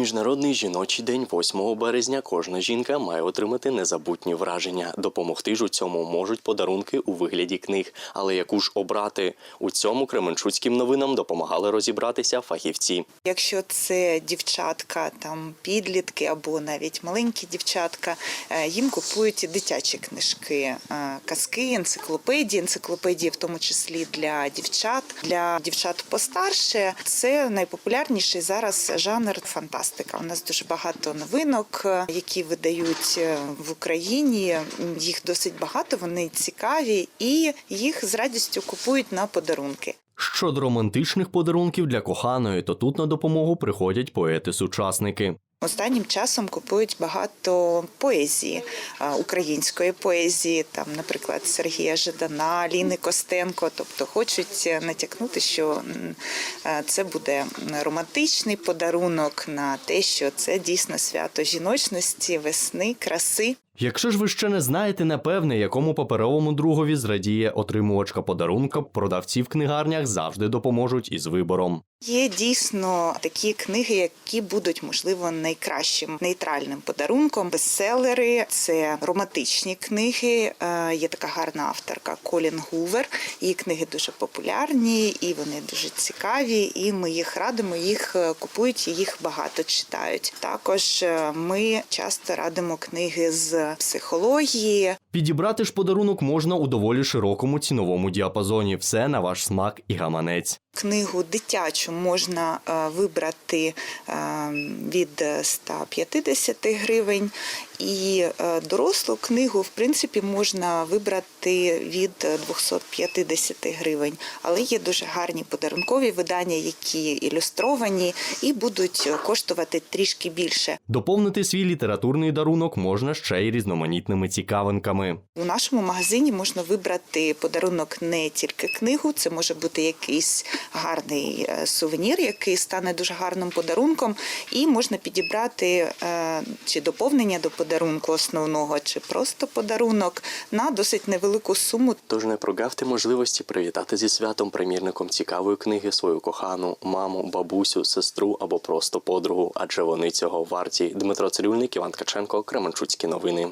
міжнародний жіночий день 8 березня кожна жінка має отримати незабутні враження. Допомогти ж у цьому можуть подарунки у вигляді книг. Але яку ж обрати? У цьому кременчуцьким новинам допомагали розібратися фахівці. Якщо це дівчатка, там підлітки або навіть маленькі дівчатка, е, їм купують дитячі книжки, е, казки, енциклопедії, енциклопедії, в тому числі для дівчат. Для дівчат постарше це найпопулярніший зараз жанр фантастика. У нас дуже багато новинок, е, які видають е, в Україні. Їх досить багато, вони цікаві і їх з радістю купують на подарунки. Щодо романтичних подарунків для коханої, то тут на допомогу приходять поети-сучасники. Останнім часом купують багато поезії, української поезії, там, наприклад, Сергія Жидана, Ліни Костенко. Тобто хочуть натякнути, що це буде романтичний подарунок на те, що це дійсно свято жіночності, весни, краси. Якщо ж ви ще не знаєте, напевне, якому паперовому другові зрадіє отримувачка подарунка, продавці в книгарнях завжди допоможуть із вибором. Є дійсно такі книги, які будуть можливо найкращим нейтральним подарунком. Бестселери це романтичні книги. Е, Є така гарна авторка Колін Гувер. Її книги дуже популярні і вони дуже цікаві. І ми їх радимо, їх е, купують і їх багато читають. Також е, ми часто радимо книги з психології, Підібрати ж подарунок можна у доволі широкому ціновому діапазоні. Все на ваш смак і гаманець. Книгу дитячу можна е, вибрати е, від 150 гривень, і е, дорослу книгу, в принципі, можна вибрати від 250 гривень. Але є дуже гарні подарункові видання, які ілюстровані і будуть коштувати трішки більше. Доповнити свій літературний дарунок можна ще й різноманітними цікавинками. У нашому магазині можна вибрати подарунок не тільки книгу, це може бути якийсь гарний е, сувенір, який стане дуже гарним подарунком, і можна підібрати е, чи доповнення до подарунку основного, чи просто подарунок на досить невелику суму. Тож не прогавте можливості привітати зі святом примірником цікавої книги свою кохану, маму, бабусю, сестру або просто подругу, адже вони цього варті. Дмитро Цирюльник, Іван Ткаченко, Кременчуцькі новини.